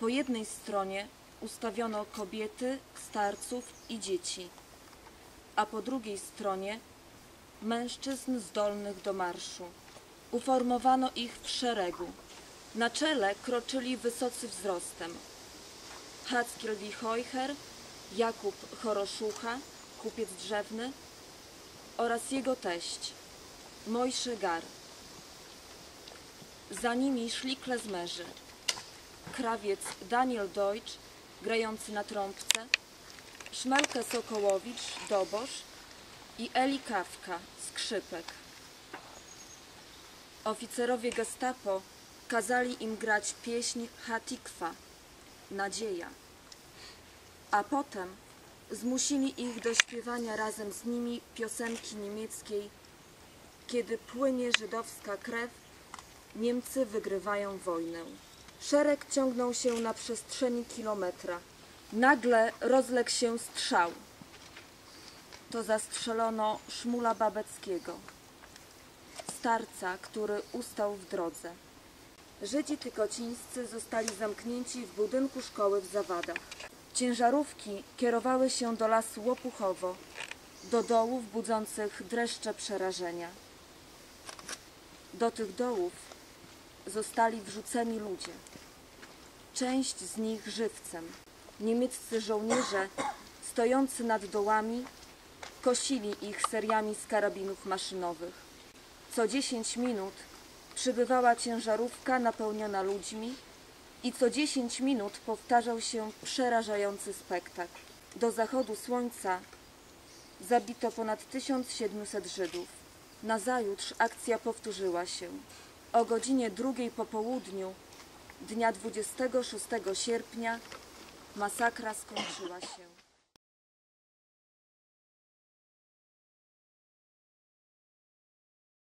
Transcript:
Po jednej stronie ustawiono kobiety, starców i dzieci, a po drugiej stronie mężczyzn zdolnych do marszu. Uformowano ich w szeregu. Na czele kroczyli wysocy wzrostem. Hackiel Wichojcher, Jakub Choroszucha, kupiec drzewny oraz jego teść, Mojsze Gar. Za nimi szli klezmerzy. Krawiec Daniel Deutsch, grający na trąbce, Szmelke Sokołowicz, dobosz i Eli Kawka, skrzypek. Oficerowie gestapo kazali im grać pieśń Hatikwa, nadzieja, a potem zmusili ich do śpiewania razem z nimi piosenki niemieckiej Kiedy płynie żydowska krew, Niemcy wygrywają wojnę. Szereg ciągnął się na przestrzeni kilometra. Nagle rozległ się strzał. To zastrzelono Szmula Babeckiego, starca, który ustał w drodze. Żydzi tykocińscy zostali zamknięci w budynku szkoły w Zawadach. Ciężarówki kierowały się do lasu Łopuchowo, do dołów budzących dreszcze przerażenia. Do tych dołów zostali wrzuceni ludzie. Część z nich żywcem. Niemieccy żołnierze stojący nad dołami kosili ich seriami z karabinów maszynowych. Co 10 minut przybywała ciężarówka napełniona ludźmi i co 10 minut powtarzał się przerażający spektakl. Do zachodu słońca zabito ponad 1700 Żydów. Nazajutrz akcja powtórzyła się. O godzinie drugiej po południu dnia 26 sierpnia masakra skończyła się.